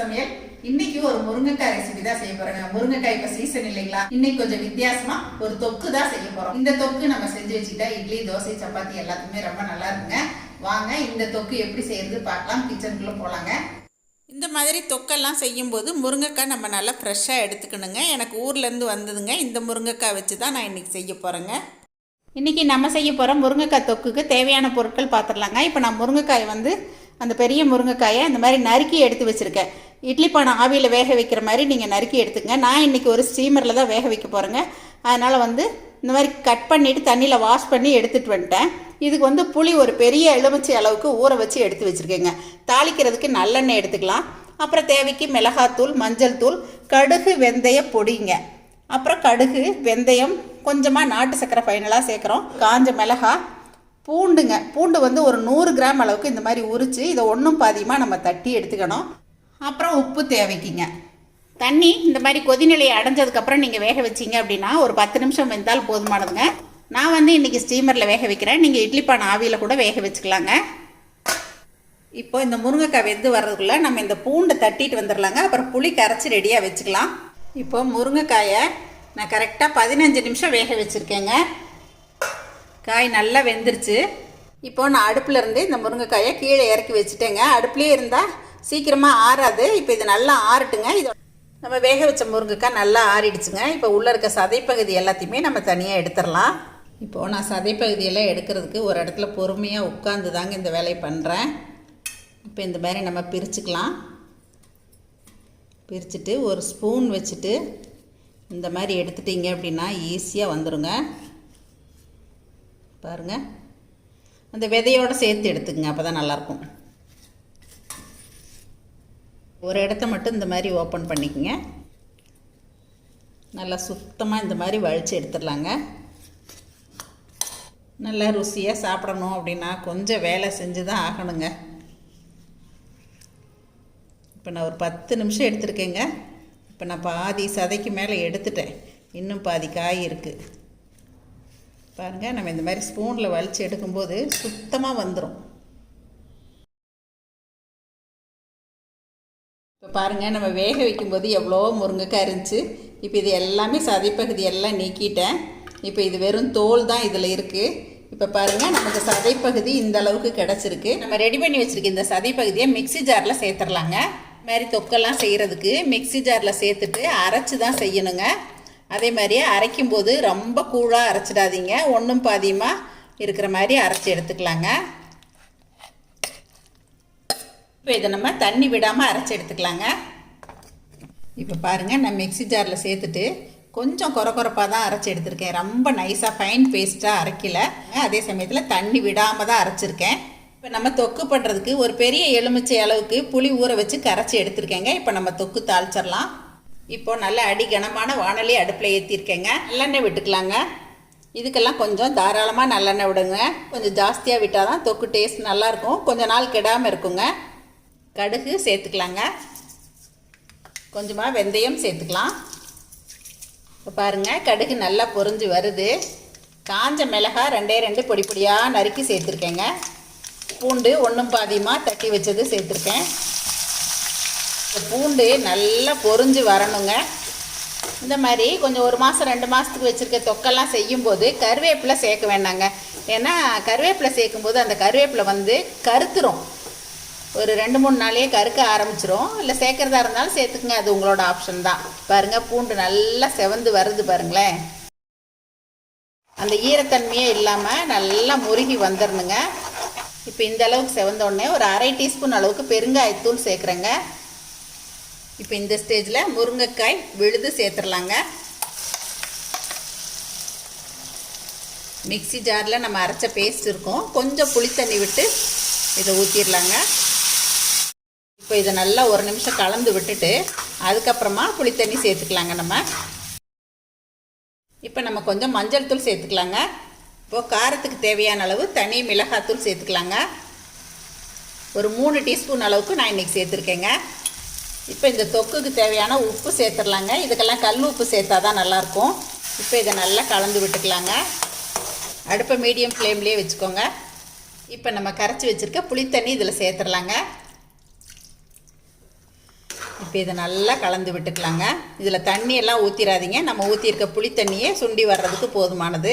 சமையல். இன்னைக்கு ஒரு முருங்கைக்காய் ரெசிபி தான் செய்ய போறேங்க முருங்கைக்காய் இப்ப சீசன் இல்லைங்களா? இன்னைக்கு கொஞ்சம் வித்தியாசமா ஒரு தொக்கு தான் செய்ய போறோம். இந்த தொக்கு நம்ம செஞ்சு வச்சுட்டா இட்லி தோசை சப்பாத்தி எல்லாத்துக்குமே ரொம்ப நல்லா இருக்குங்க. வாங்க இந்த தொக்கு எப்படி செய்யறது பார்க்கலாம். கிச்சனுக்குள்ள போலாங்க. இந்த மாதிரி தொக்கெல்லாம் செய்யும்போது முருங்கைக்காய் நம்ம நல்லா ஃப்ரெஷ்ஷாக எடுத்துக்கணுங்க. எனக்கு ஊர்லேருந்து வந்ததுங்க. இந்த முருங்கைக்காய் வச்சு தான் நான் இன்றைக்கி செய்ய போகிறேங்க இன்னைக்கு நம்ம செய்ய போகிற முருங்கைக்காய் தொக்குக்கு தேவையான பொருட்கள் பார்த்துடலாங்க இப்போ நான் முருங்கைக்காய் வந்து அந்த பெரிய முருங்கைக்காயை இந்த மாதிரி நறுக்கி எடுத்து வச்சுருக்கேன். இட்லி பானை ஆவியில் வேக வைக்கிற மாதிரி நீங்கள் நறுக்கி எடுத்துக்கங்க. நான் இன்றைக்கி ஒரு ஸ்டீமரில் தான் வேக வைக்க போகிறேங்க அதனால் வந்து இந்த மாதிரி கட் பண்ணிவிட்டு தண்ணியில் வாஷ் பண்ணி எடுத்துகிட்டு வந்துட்டேன். இதுக்கு வந்து புளி ஒரு பெரிய எலுமிச்சை அளவுக்கு ஊற வச்சு எடுத்து வச்சுருக்கேங்க. தாளிக்கிறதுக்கு நல்லெண்ணெய் எடுத்துக்கலாம். அப்புறம் தேவைக்கு மிளகாத்தூள் மஞ்சள் தூள் கடுகு வெந்தய பொடிங்க. அப்புறம் கடுகு வெந்தயம் கொஞ்சமாக நாட்டு சக்கரை ஃபைனலாக சேர்க்குறோம். காஞ்ச மிளகா பூண்டுங்க. பூண்டு வந்து ஒரு நூறு கிராம் அளவுக்கு இந்த மாதிரி உரித்து இதை ஒன்றும் பாதியமாக நம்ம தட்டி எடுத்துக்கணும். அப்புறம் உப்பு தேவைக்குங்க. தண்ணி இந்த மாதிரி கொதிநிலையை அடைஞ்சதுக்கப்புறம் நீங்கள் வேக வச்சீங்க அப்படின்னா ஒரு பத்து நிமிஷம் வெந்தால் போதுமானதுங்க. நான் வந்து இன்றைக்கி ஸ்டீமரில் வேக வைக்கிறேன். நீங்கள் இட்லி பானை ஆவியில் கூட வேக வச்சுக்கலாங்க. இப்போ இந்த முருங்கைக்காய் வெந்து வர்றதுக்குள்ளே நம்ம இந்த பூண்டை தட்டிட்டு வந்துடலாங்க அப்புறம் புளி கரைச்சி ரெடியாக வச்சுக்கலாம். இப்போ முருங்கைக்காயை நான் கரெக்டாக பதினஞ்சு நிமிஷம் வேக வச்சுருக்கேங்க. காய் நல்லா வெந்துருச்சு. இப்போ நான் அடுப்பில் இருந்து இந்த முருங்கைக்காயை கீழே இறக்கி வச்சுட்டேங்க. அடுப்புலேயே இருந்தால் சீக்கிரமாக ஆறாது. இப்போ இது நல்லா ஆறட்டுங்க. இது நம்ம வேக வச்ச முருங்கைக்காய் நல்லா ஆறிடுச்சுங்க. இப்போ உள்ளே இருக்க சதைப்பகுதி எல்லாத்தையுமே நம்ம தனியாக எடுத்துடலாம். இப்போது நான் சதைப்பகுதியெல்லாம் எடுக்கிறதுக்கு ஒரு இடத்துல பொறுமையாக உட்காந்து தாங்க இந்த வேலையை பண்ணுறேன் இப்போ இந்த மாதிரி நம்ம பிரிச்சுக்கலாம். பிரிச்சுட்டு ஒரு ஸ்பூன் வச்சுட்டு இந்த மாதிரி எடுத்துட்டீங்க அப்படின்னா ஈஸியாக வந்துடுங்க பாருங்கள் அந்த விதையோடு சேர்த்து எடுத்துக்கங்க. அப்போ தான் நல்லாயிருக்கும் ஒரு இடத்த மட்டும் இந்த மாதிரி ஓப்பன் பண்ணிக்கங்க. நல்லா சுத்தமாக இந்த மாதிரி வழித்து எடுத்துடலாங்க. நல்லா ருசியாக சாப்பிடணும் அப்படின்னா கொஞ்சம் வேலை செஞ்சு தான் ஆகணுங்க. இப்போ நான் ஒரு பத்து நிமிஷம் எடுத்திருக்கேங்க. இப்போ நான் பாதி சதைக்கு மேலே எடுத்துட்டேன். இன்னும் பாதி காய் இருக்குது பாருங்கள் நம்ம இந்த மாதிரி ஸ்பூனில் வலித்து எடுக்கும்போது சுத்தமாக வந்துடும் பாருங்கள் நம்ம வேக வைக்கும்போது எவ்வளோ முருங்கைக்காய் இருந்துச்சு. இப்போ இது எல்லாமே சதைப்பகுதி எல்லாம் நீக்கிட்டேன். இப்போ இது வெறும் தோல் தான் இதில் இருக்குது இப்போ பாருங்கள் நமக்கு சதைப்பகுதி இந்த அளவுக்கு கிடச்சிருக்கு. நம்ம ரெடி பண்ணி வச்சுருக்க இந்த சதைப்பகுதியை மிக்ஸி ஜாரில் சேர்த்துடலாங்க இது மாதிரி தொக்கெல்லாம் செய்கிறதுக்கு மிக்ஸி ஜாரில் சேர்த்துட்டு அரைச்சி தான் செய்யணுங்க. அதே மாதிரியே அரைக்கும் போது ரொம்ப கூழாக அரைச்சிடாதீங்க. ஒன்றும் பாதியமாக இருக்கிற மாதிரி அரைச்சி எடுத்துக்கலாங்க. இப்போ இதை நம்ம தண்ணி விடாமல் அரைச்சி எடுத்துக்கலாங்க. இப்போ பாருங்கள் நான் மிக்ஸி ஜாரில் சேர்த்துட்டு கொஞ்சம் குறை குறைப்பாக தான் அரைச்சி எடுத்திருக்கேன். ரொம்ப நைஸாக ஃபைன் பேஸ்ட்டாக அரைக்கல. அதே சமயத்தில் தண்ணி விடாமல் தான் அரைச்சிருக்கேன். இப்போ நம்ம தொக்கு பண்ணுறதுக்கு ஒரு பெரிய எலுமிச்சை அளவுக்கு புளி ஊற வச்சு கரைச்சி எடுத்திருக்கேங்க. இப்போ நம்ம தொக்கு தாளிச்சிடலாம். இப்போது நல்ல அடி கனமான வானொலி அடுப்பில் ஏற்றிருக்கேங்க நல்லெண்ணெய் விட்டுக்கலாங்க. இதுக்கெல்லாம் கொஞ்சம் தாராளமாக நல்லெண்ணெய் விடுங்க. கொஞ்சம் ஜாஸ்தியாக விட்டால் தான் தொக்கு டேஸ்ட் நல்லாயிருக்கும் கொஞ்சம் நாள் கெடாமல் இருக்குங்க. கடுகு சேர்த்துக்கலாங்க. கொஞ்சமாக வெந்தயம் சேர்த்துக்கலாம். இப்போ பாருங்கள் கடுகு நல்லா பொரிஞ்சு வருது. காஞ்ச மிளகாய் ரெண்டே ரெண்டு பொடி பொடியாக நறுக்கி சேர்த்துருக்கேங்க. பூண்டு ஒன்றும் பாதியமாக தட்டி வச்சது சேர்த்துருக்கேன். இந்த பூண்டு நல்லா பொரிஞ்சு வரணுங்க. இந்த மாதிரி கொஞ்சம் ஒரு மாதம் ரெண்டு மாதத்துக்கு வச்சுருக்க தொக்கெல்லாம் செய்யும்போது கருவேப்பிலை சேர்க்க வேண்டாங்க. ஏன்னா கருவேப்பிலை சேர்க்கும்போது அந்த கருவேப்பிலை வந்து கருத்துரும். ஒரு ரெண்டு மூணு நாளையே கருக்க ஆரம்பிச்சிரும். இல்லை சேர்க்குறதா இருந்தாலும் சேர்த்துக்குங்க அது உங்களோட ஆப்ஷன் தான். பாருங்கள் பூண்டு நல்லா செவந்து வருது பாருங்களேன். அந்த ஈரத்தன்மையே இல்லாமல் நல்லா முருகி வந்துடணுங்க இப்போ இந்த அளவுக்கு செவந்தோடனே ஒரு அரை டீஸ்பூன் அளவுக்கு பெருங்காயத்தூள் சேர்க்குறேங்க. இப்போ இந்த ஸ்டேஜில் முருங்கைக்காய் விழுது சேர்த்துடலாங்க மிக்ஸி ஜாரில் நம்ம அரைச்ச பேஸ்ட் இருக்கும். கொஞ்சம் புளி தண்ணி விட்டு இதை ஊற்றிடலாங்க இப்போ இதை நல்லா ஒரு நிமிஷம் கலந்து விட்டுட்டு அதுக்கப்புறமா புளி தண்ணி சேர்த்துக்கலாங்க நம்ம. இப்போ நம்ம கொஞ்சம் மஞ்சள் தூள் சேர்த்துக்கலாங்க. இப்போது காரத்துக்கு தேவையான அளவு தனி மிளகாத்தூள் சேர்த்துக்கலாங்க. ஒரு மூணு டீஸ்பூன் அளவுக்கு நான் இன்றைக்கி சேர்த்துருக்கேங்க. இப்போ இந்த தொக்குக்கு தேவையான உப்பு சேர்த்துடலாங்க. இதுக்கெல்லாம் கல் உப்பு சேர்த்தா தான் நல்லாயிருக்கும். இப்போ இதை நல்லா கலந்து விட்டுக்கலாங்க. அடுப்பை மீடியம் ஃப்ளேம்லேயே வச்சுக்கோங்க. இப்போ நம்ம கரைச்சி வச்சுருக்க புளித்தண்ணி இதில் சேர்த்துடலாங்க. இப்போ இதை நல்லா கலந்து விட்டுக்கலாங்க. இதில் தண்ணியெல்லாம் ஊற்றிடாதீங்க நம்ம ஊற்றிருக்க புளி தண்ணியே சுண்டி வர்றதுக்கு போதுமானது.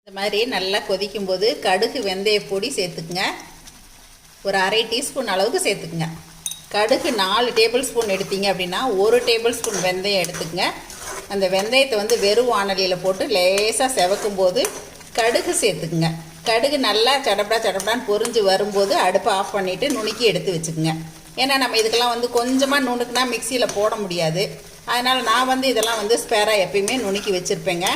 இந்த மாதிரி நல்லா கொதிக்கும்போது கடுகு வெந்தய பொடி சேர்த்துக்குங்க. ஒரு அரை டீஸ்பூன் அளவுக்கு சேர்த்துக்குங்க. கடுகு நாலு டேபிள் ஸ்பூன் எடுத்தீங்க அப்படின்னா ஒரு டேபிள் ஸ்பூன் வெந்தயம் எடுத்துக்கங்க. அந்த வெந்தயத்தை வந்து வெறும் வானலியில் போட்டு லேசாக செவக்கும் போது கடுகு சேர்த்துக்குங்க. கடுகு நல்லா சடப்படா சடப்படான்னு பொரிஞ்சு வரும்போது அடுப்பை ஆஃப் பண்ணிவிட்டு நுணுக்கி எடுத்து வச்சுக்கோங்க. ஏன்னா நம்ம இதுக்கெல்லாம் வந்து கொஞ்சமாக நுணுக்குனா மிக்சியில் போட முடியாது. அதனால் நான் வந்து இதெல்லாம் வந்து ஸ்பேராக எப்பயுமே நுணுக்கி வச்சுருப்பேங்க.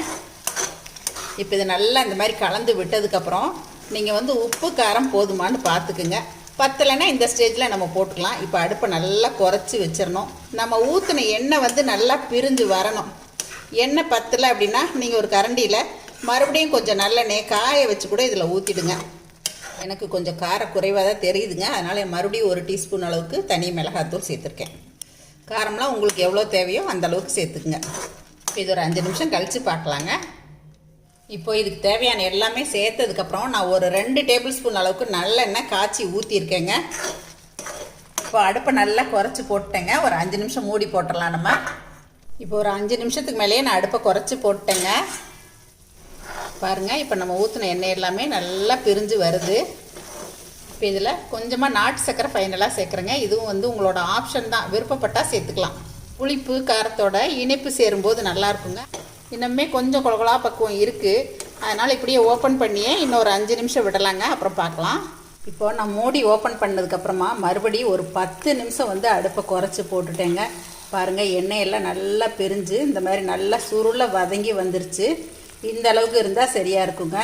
இப்போ இது நல்லா இந்த மாதிரி கலந்து விட்டதுக்கப்புறம் நீங்கள் வந்து உப்பு காரம் போதுமான்னு பார்த்துக்குங்க பத்தலைன்னா இந்த ஸ்டேஜில் நம்ம போட்டுக்கலாம். இப்போ அடுப்பை நல்லா குறைச்சி வச்சிடணும். நம்ம ஊற்றின எண்ணெய் வந்து நல்லா பிரிஞ்சு வரணும். எண்ணெய் பத்தலை அப்படின்னா நீங்கள் ஒரு கரண்டியில் மறுபடியும் கொஞ்சம் நல்லெண்ணெய் காய வச்சு கூட இதில் ஊற்றிடுங்க எனக்கு கொஞ்சம் காரம் குறைவாக தான் தெரியுதுங்க. அதனால் மறுபடியும் ஒரு டீஸ்பூன் அளவுக்கு தனி மிளகாத்தூள் சேர்த்துருக்கேன். காரம்லாம் உங்களுக்கு எவ்வளோ தேவையோ அந்த அளவுக்கு சேர்த்துக்குங்க. இப்போ இது ஒரு அஞ்சு நிமிஷம் கழித்து பார்க்கலாங்க. இப்போ இதுக்கு தேவையான எல்லாமே சேர்த்ததுக்கப்புறம் நான் ஒரு ரெண்டு டேபிள் ஸ்பூன் அளவுக்கு நல்லெண்ணெய் காய்ச்சி ஊற்றிருக்கேங்க இப்போ அடுப்பை நல்லா குறைச்சி போட்டேங்க ஒரு அஞ்சு நிமிஷம் மூடி போட்டுடலாம் நம்ம. இப்போ ஒரு அஞ்சு நிமிஷத்துக்கு மேலேயே நான் அடுப்பை குறைச்சி போட்டேங்க பாருங்கள் இப்போ நம்ம ஊற்றின எண்ணெய் எல்லாமே நல்லா பிரிஞ்சு வருது. இப்போ இதில் கொஞ்சமாக நாட்டு சர்க்கரை ஃபைனலாக சேர்க்குறேங்க. இதுவும் வந்து உங்களோட ஆப்ஷன் தான். விருப்பப்பட்டால் சேர்த்துக்கலாம். புளிப்பு காரத்தோட இனிப்பு சேரும்போது நல்லா இருக்குங்க. இன்னுமே கொஞ்சம் குளகுலா பக்குவம் இருக்குது அதனால் இப்படியே ஓப்பன் பண்ணியே இன்னொரு அஞ்சு நிமிஷம் விடலாங்க. அப்புறம் பார்க்கலாம். இப்போது நான் மூடி ஓப்பன் பண்ணதுக்கப்புறமா மறுபடியும் ஒரு பத்து நிமிஷம் வந்து அடுப்பை குறைச்சி போட்டுட்டேங்க. பாருங்கள் எண்ணெய் எல்லாம் நல்லா பிரிஞ்சு இந்த மாதிரி நல்லா சுருளை வதங்கி வந்துருச்சு. இந்த அளவுக்கு இருந்தால் சரியாக இருக்குங்க.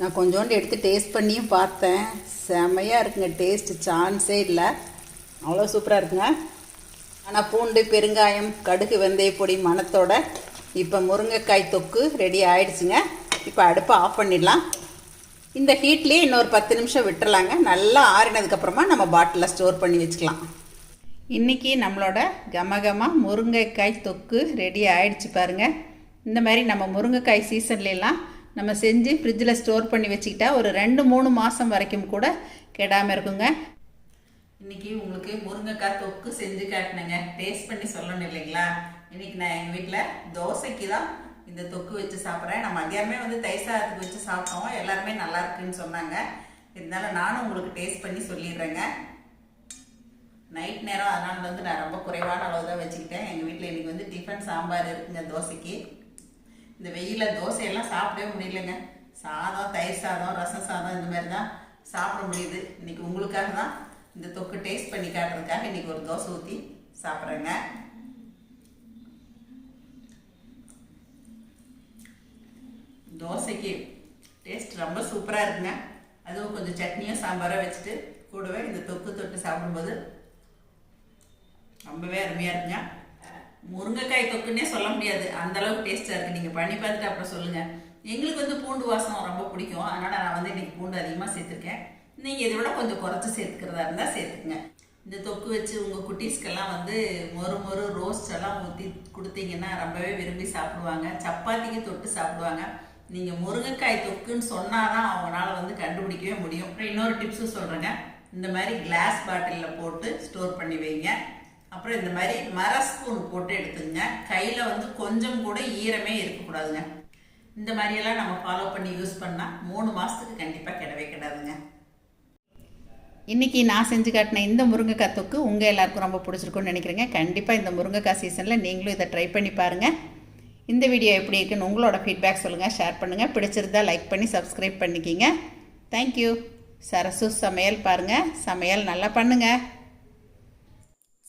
நான் கொஞ்சோண்டு எடுத்து டேஸ்ட் பண்ணியும் பார்த்தேன். செமையாக இருக்குங்க டேஸ்ட்டு சான்ஸே இல்லை. அவ்வளோ சூப்பராக இருக்குங்க. ஆனால் பூண்டு பெருங்காயம் கடுகு வெந்தய பொடி மணத்தோட இப்போ முருங்கைக்காய் தொக்கு ரெடி ஆயிடுச்சுங்க. இப்போ அடுப்பை ஆஃப் பண்ணிடலாம். இந்த ஹீட்லேயே இன்னொரு பத்து நிமிஷம் விட்டுறலாங்க. நல்லா ஆறினதுக்கப்புறமா நம்ம பாட்டிலில் ஸ்டோர் பண்ணி வச்சுக்கலாம். இன்றைக்கி நம்மளோட கமகமாக முருங்கைக்காய் தொக்கு ரெடி ஆயிடுச்சு பாருங்கள் இந்த மாதிரி நம்ம முருங்கைக்காய் சீசன்லாம் நம்ம செஞ்சு ஃப்ரிட்ஜில் ஸ்டோர் பண்ணி வச்சுக்கிட்டா ஒரு ரெண்டு மூணு மாதம் வரைக்கும் கூட கெடாமல் இருக்குங்க. இன்றைக்கி உங்களுக்கு முருங்கைக்காய் தொக்கு செஞ்சு காட்டினேங்க. டேஸ்ட் பண்ணி சொல்லணும் இல்லைங்களா? இன்றைக்கி நான் எங்கள் வீட்டில் தோசைக்கு தான் இந்த தொக்கு வச்சு சாப்பிட்றேன். நான் மதியானமே வந்து தயிர் சாதத்துக்கு வச்சு சாப்பிட்டோம். எல்லாருமே நல்லா இருக்குன்னு சொன்னாங்க. இருந்தாலும் நானும் உங்களுக்கு டேஸ்ட் பண்ணி சொல்லிடுறேங்க. நைட் நேரம் அதனால வந்து நான் ரொம்ப குறைவான அளவு தான் வச்சுக்கிட்டேன். எங்கள் வீட்டில் இன்றைக்கி வந்து டிஃபன் சாம்பார் இருக்குங்க தோசைக்கு. இந்த வெயிலில் தோசையெல்லாம் சாப்பிடவே முடியலங்க. சாதம் தயிர் சாதம் ரசம் சாதம் இந்த மாதிரி தான் சாப்பிட முடியுது. இன்னைக்கு உங்களுக்காக தான் இந்த தொக்கு டேஸ்ட் பண்ணி காட்டுறதுக்காக இன்னைக்கு ஒரு தோசை ஊற்றி சாப்பிட்றேங்க. தோசைக்கு டேஸ்ட் ரொம்ப சூப்பராக இருக்குங்க. அதுவும் கொஞ்சம் சட்னியும் சாம்பாராக வச்சுட்டு கூடவே இந்த தொக்கு தொட்டு சாப்பிடும்போது ரொம்பவே அருமையாக இருக்குங்க. முருங்கைக்காய் தொக்குன்னே சொல்ல முடியாது. அந்த அளவுக்கு டேஸ்ட்டாக இருக்குது நீங்கள் பண்ணி பார்த்துட்டு அப்புறம் சொல்லுங்கள் எங்களுக்கு வந்து பூண்டு வாசம் ரொம்ப பிடிக்கும். அதனால் நான் வந்து இன்னைக்கு பூண்டு அதிகமாக சேர்த்துருக்கேன். நீங்கள் இதை விட கொஞ்சம் குறைச்சி சேர்த்துக்கிறதா இருந்தால் சேர்த்துக்குங்க. இந்த தொக்கு வச்சு உங்கள் குட்டீஸ்க்கெல்லாம் வந்து மொறு மொறு ரோஸ்ட் எல்லாம் ஊற்றி கொடுத்தீங்கன்னா ரொம்பவே விரும்பி சாப்பிடுவாங்க. சப்பாத்திக்கு தொட்டு சாப்பிடுவாங்க. நீங்கள் முருங்கைக்காய் தொக்குன்னு சொன்னாதான் அவங்களால வந்து கண்டுபிடிக்கவே முடியும். அப்புறம் இன்னொரு டிப்ஸும் சொல்கிறேங்க இந்த மாதிரி கிளாஸ் பாட்டிலில் போட்டு ஸ்டோர் பண்ணி வைங்க. அப்புறம் இந்த மாதிரி மர ஸ்பூன் போட்டு எடுத்துங்க. கையில் வந்து கொஞ்சம் கூட ஈரமே இருக்கக்கூடாதுங்க. இந்த மாதிரியெல்லாம் நம்ம ஃபாலோ பண்ணி யூஸ் பண்ணால் மூணு மாதத்துக்கு கண்டிப்பாக கிடவே கிடாதுங்க. இன்றைக்கி நான் செஞ்சு காட்டின இந்த முருங்கைக்காய் தொக்கு உங்கள் எல்லாருக்கும் ரொம்ப பிடிச்சிருக்குன்னு நினைக்கிறேங்க. கண்டிப்பாக இந்த முருங்கைக்காய் சீசனில் நீங்களும் இதை ட்ரை பண்ணி பாருங்கள் இந்த வீடியோ எப்படி இருக்குன்னு உங்களோட ஃபீட்பேக் சொல்லுங்கள் ஷேர் பண்ணுங்கள் பிடிச்சிருந்தா லைக் பண்ணி சப்ஸ்கிரைப் பண்ணிக்கிங்க. தேங்க்யூ சரசு சமையல் பாருங்கள் சமையல் நல்லா பண்ணுங்கள்